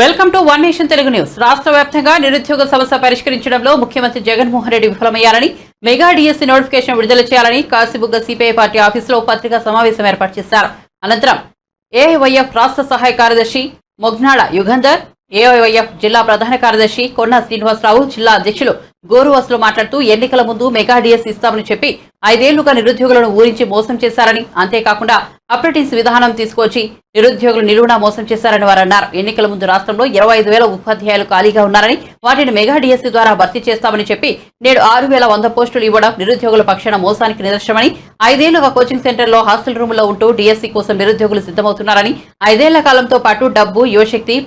Welcome to one nation Telugu news. రాష్ట్ర వ్యాప్తంగా నిరుద్యోగ సమస్య పరిష్కరించడంలో ముఖ్యమంత్రి జగన్మోహన్ రెడ్డి విఫలమయ్యారని మెగా డిఎస్సీ నోటిఫికేషన్ విడుదల చేయాలని కాశీబుగ్గ సిపిఐ పార్టీ ఆఫీసులో పత్రికా సమావేశం ఏర్పాటు చేశారు. అనంతరం ఏఐవైఎఫ్ రాష్ట్ర సహాయ కార్యదర్శి మొగ్నాడ యుగంధర్ ఏఐవైఎఫ్ జిల్లా ప్రధాన కార్యదర్శి కొన్న శ్రీనివాసరావు జిల్లా అధ్యక్షులు గోరువాసులు మాట్లాడుతూ ఎన్నికల ముందు మెగా డిఎస్ ఇస్తామని చెప్పి ఐదేళ్ళుగా నిరుద్యోగులను ఊరించి మోసం చేశారని అంతేకాకుండా అప్రెంటిస్ విధానం తీసుకొచ్చి నిరుద్యోగులు నిలువునా మోసం చేశారని వారు అన్నారు ఎన్నికల ముందు రాష్ట్రంలో ఇరవై ఐదు వేల ఉపాధ్యాయులు ఖాళీగా ఉన్నారని వాటిని మెగా డిఎస్సీ ద్వారా భర్తీ చేస్తామని చెప్పి నేడు ఆరు వేల వంద పోస్టులు ఇవ్వడం నిరుద్యోగుల పక్షాన మోసానికి నిదర్శనమని ఐదేళ్ళుగా కోచింగ్ సెంటర్లో హాస్టల్ రూములో ఉంటూ డిఎస్సీ కోసం నిరుద్యోగులు సిద్ధమవుతున్నారని ఐదేళ్ళ కాలంతో పాటు డబ్బు యువశక్తి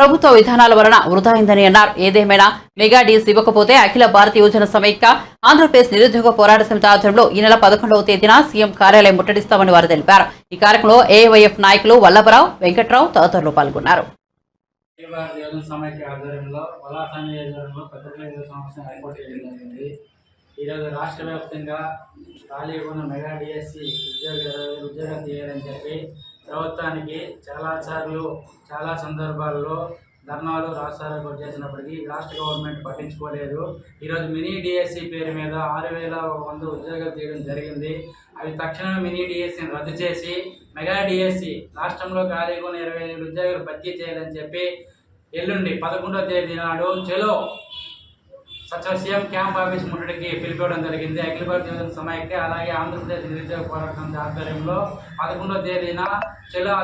ప్రభుత్వ విధానాల వలన వృధా అయిందని అన్నారు. ఏదేమైనా మెగా డీల్స్ ఇవ్వకపోతే అఖిల భారత యోజన సమైక్య ఆంధ్రప్రదేశ్ నిరుద్యోగ పోరాట సమితి ఆధ్వర్యంలో ఈ నెల పదకొండవ తేదీన సీఎం కార్యాలయం ముట్టడిస్తామని వారు తెలిపారు. ఈ కార్యక్రమంలో ఏవైఎఫ్ నాయకులు వల్లభరావు వెంకట్రావు తదితరులు పాల్గొన్నారు. ఈరోజు రాష్ట్ర వ్యాప్తంగా ఖాళీ ఉన్న మెగా డిఎస్సి ఉద్యోగ ఉద్యోగాలు తీయాలని చెప్పి ప్రభుత్వానికి చాలా సార్లు చాలా సందర్భాల్లో ధర్నాలు రాష్ట్రాలకు చేసినప్పటికీ రాష్ట్ర గవర్నమెంట్ పట్టించుకోలేదు. ఈరోజు మినీ డిఎస్సి పేరు మీద ఆరు వేల వంద ఉద్యోగాలు తీయడం జరిగింది. అవి తక్షణమే మినీ డిఎస్సిని రద్దు చేసి మెగా డిఎస్సి రాష్ట్రంలో ఖాళీగా ఉన్న ఇరవై ఐదు ఉద్యోగాలు భర్తీ చేయాలని చెప్పి ఎల్లుండి పదకొండవ తేదీ నాడు చెలో సచివ సీఎం క్యాంప్ ఆఫీస్ ముట్టడికి పిలిపివ్వడం జరిగింది. అఖిల భారత యువజన సమైక్య అలాగే ఆంధ్రప్రదేశ్ నిరుద్యోగ పోరాటం ఆధ్వర్యంలో పదకొండో తేదీన చెలో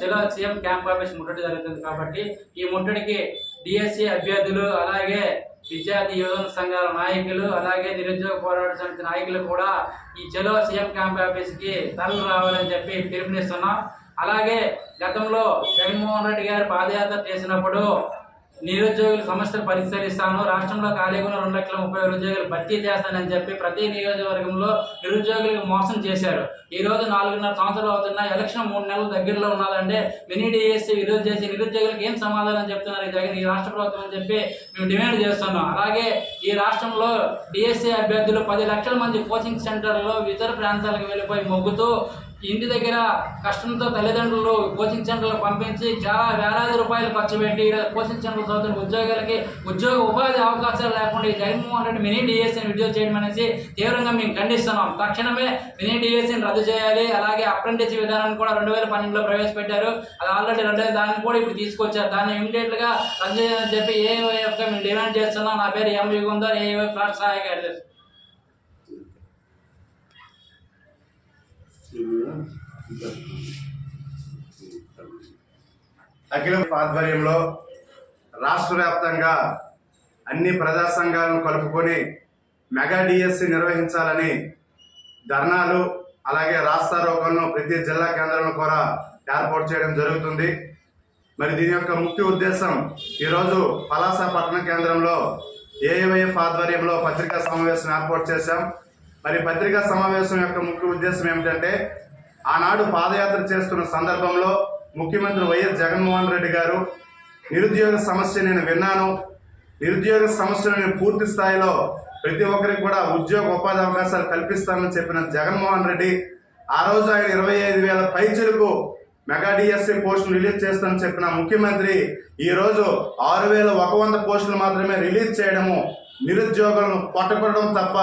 చెలో సీఎం క్యాంప్ ఆఫీస్ ముట్టడి జరుగుతుంది కాబట్టి ఈ ముట్టడికి డిఎస్సి అభ్యర్థులు అలాగే విద్యార్థి యువజన సంఘాల నాయకులు అలాగే నిరుద్యోగ పోరాట సమితి నాయకులు కూడా ఈ చెలో సీఎం క్యాంప్ ఆఫీస్కి తరలి రావాలని చెప్పి పిలుపునిస్తున్నాం. అలాగే గతంలో జగన్మోహన్ రెడ్డి గారు పాదయాత్ర చేసినప్పుడు నిరుద్యోగుల సమస్యలు పరిష్కరిస్తాను. రాష్ట్రంలో ఖాళీగా ఉన్న రెండు లక్షల ముప్పై వేల ఉద్యోగాలు భర్తీ చేస్తానని చెప్పి ప్రతి నియోజకవర్గంలో నిరుద్యోగులకు మోసం చేశారు. ఈ రోజు నాలుగున్నర సంవత్సరాలు అవుతున్న ఎలక్షన్ మూడు నెలలు దగ్గరలో ఉన్నదంటే మినీ డిఎస్సి విడుదల చేసి నిరుద్యోగులకు ఏం సమాధానం చెప్తున్నారు ఈ జగన్ ఈ రాష్ట్ర ప్రభుత్వం అని చెప్పి మేము డిమాండ్ చేస్తున్నాం. అలాగే ఈ రాష్ట్రంలో డిఎస్సి అభ్యర్థులు పది లక్షల మంది కోచింగ్ సెంటర్లో ఇతర ప్రాంతాలకు వెళ్ళిపోయి మొగ్గుతూ ఇంటి దగ్గర కష్టంతో తల్లిదండ్రులు కోచింగ్ సెంటర్లకు పంపించి చాలా వేలాది రూపాయలు ఖర్చు పెట్టి కోచింగ్ సెంటర్లు చదువుతున్న ఉద్యోగాలకి ఉద్యోగ ఉపాధి అవకాశాలు లేకుండా ఈ జగన్మోహన్ రెడ్డి మినీ డిఎస్సీని విడుదల చేయడం అనేసి తీవ్రంగా మేము ఖండిస్తున్నాం. తక్షణమే మినీ డిఎస్సీని రద్దు చేయాలి. అలాగే అప్రెంటిస్ విధానాన్ని కూడా రెండు వేల పన్నెండులో ప్రవేశపెట్టారు. అది ఆల్రెడీ రెండు దాన్ని కూడా ఇప్పుడు తీసుకొచ్చారు. దాన్ని ఇమీడియట్గా రద్దు చేయాలని చెప్పి ఏఎఫ్గా మేము డిమాండ్ చేస్తున్నాం. నా పేరు ఎం గుందర్ ఏఎఫ్ రాష్ట్ర గారి అఖిల ఆధ్వర్యంలో రాష్ట్ర వ్యాప్తంగా అన్ని ప్రజా సంఘాలను కలుపుకొని మెగా డిఎస్సి నిర్వహించాలని ధర్నాలు అలాగే రాస్తారోకలను ప్రతి జిల్లా కేంద్రంలో కూడా ఏర్పాటు చేయడం జరుగుతుంది. మరి దీని యొక్క ముఖ్య ఉద్దేశం ఈరోజు పలాస పట్టణ కేంద్రంలో ఏఐవైఎఫ్ ఆధ్వర్యంలో పత్రికా సమావేశం ఏర్పాటు చేశాం. మరి పత్రికా సమావేశం యొక్క ముఖ్య ఉద్దేశం ఏమిటంటే ఆనాడు పాదయాత్ర చేస్తున్న సందర్భంలో ముఖ్యమంత్రి వైఎస్ జగన్మోహన్ రెడ్డి గారు నిరుద్యోగ సమస్య నేను విన్నాను. నిరుద్యోగ సమస్యను నేను పూర్తి స్థాయిలో ప్రతి ఒక్కరికి కూడా ఉద్యోగ ఉపాధి అవకాశాలు కల్పిస్తానని చెప్పిన జగన్మోహన్ రెడ్డి ఆ రోజు ఆయన ఇరవై ఐదు వేల పైచులకు మెగా డిఎస్సి పోస్టులు రిలీజ్ చేస్తానని చెప్పిన ముఖ్యమంత్రి ఈరోజు ఆరు వేల ఒక వంద పోస్టులు మాత్రమే రిలీజ్ చేయడము నిరుద్యోగులను పట్టుకోవడం తప్ప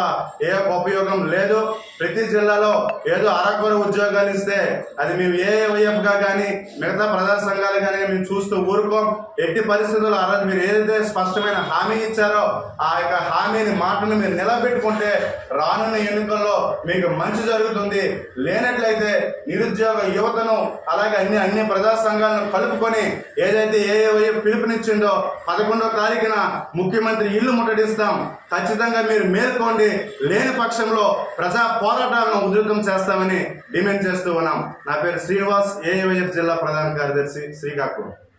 ఏ ఉపయోగం లేదు. ప్రతి జిల్లాలో ఏదో అరకొర ఉద్యోగాలు ఇస్తే అది మేము ఏఐఎఫ్ కానీ మిగతా ప్రజా సంఘాలు కానీ మేము చూస్తూ ఊరుకోం. ఎట్టి పరిస్థితుల్లో ఆ రోజు మీరు ఏదైతే స్పష్టమైన హామీ ఇచ్చారో ఆ యొక్క హామీని మాటను మీరు నిలబెట్టుకుంటే రానున్న ఎన్నికల్లో మీకు మంచి జరుగుతుంది. లేనట్లయితే నిరుద్యోగ యువతను అలాగే అన్ని అన్ని ప్రజా సంఘాలను కలుపుకొని ఏదైతే ఏ పిలుపునిచ్చిందో పదకొండో తారీఖున ముఖ్యమంత్రి ఇల్లు చేస్తాం. ఖచ్చితంగా మీరు మేల్కోండి. లేని పక్షంలో ప్రజా పోరాటాలను ఉధృతం చేస్తామని డిమాండ్ చేస్తూ ఉన్నాం. నా పేరు శ్రీనివాస్ ఏఐవైఎఫ్ జిల్లా ప్రధాన కార్యదర్శి శ్రీకాకుళం.